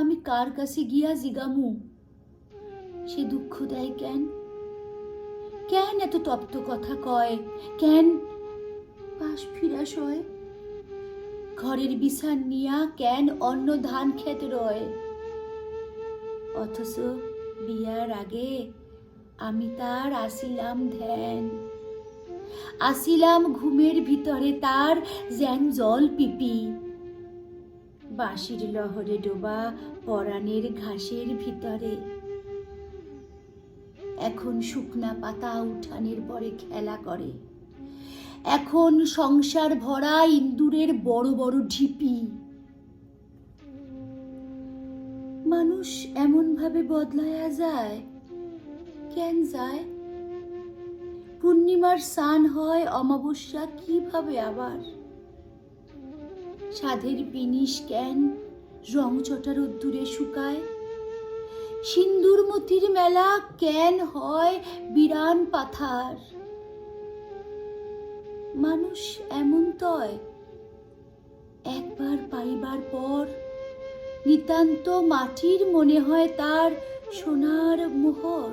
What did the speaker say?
আমি কার কাছে গিয়া জিগামু? সে দুঃখ দেয় কেন? কেন এত তপ্ত কথা কয়? কেন পাশ ফিরাস হয়? ঘরের বিছান নিয়া কেন অন্য ধান খেতে রয়? অথচ বিয়ার আগে আমি তার আসিলাম ধ্যান। আসিলাম ঘুমের ভিতরে তার জ্যান জল পিপি। বাঁশির লহরে ডোবা পরাণের ঘাসের ভিতরে। এখন শুকনা পাতা উঠানের পরে খেলা করে। এখন সংসার ভরা ইন্দুরের বড় বড় ঢিপি। মানুষ এমন ভাবে বদলায়া যায়, কেন যায়? পূর্ণিমার স্নান হয় অমাবস্যা, কীভাবে আবার? সাধের পিনিস কেন রং চটা রোদ্দুরে শুকায়। সিন্দুর মতির মেলা কেন হয় বিরান পাথার। মানুষ এমন তয়, একবার পাইবার পর নিতান্ত মাটির মনে হয় তার সোনার মোহর।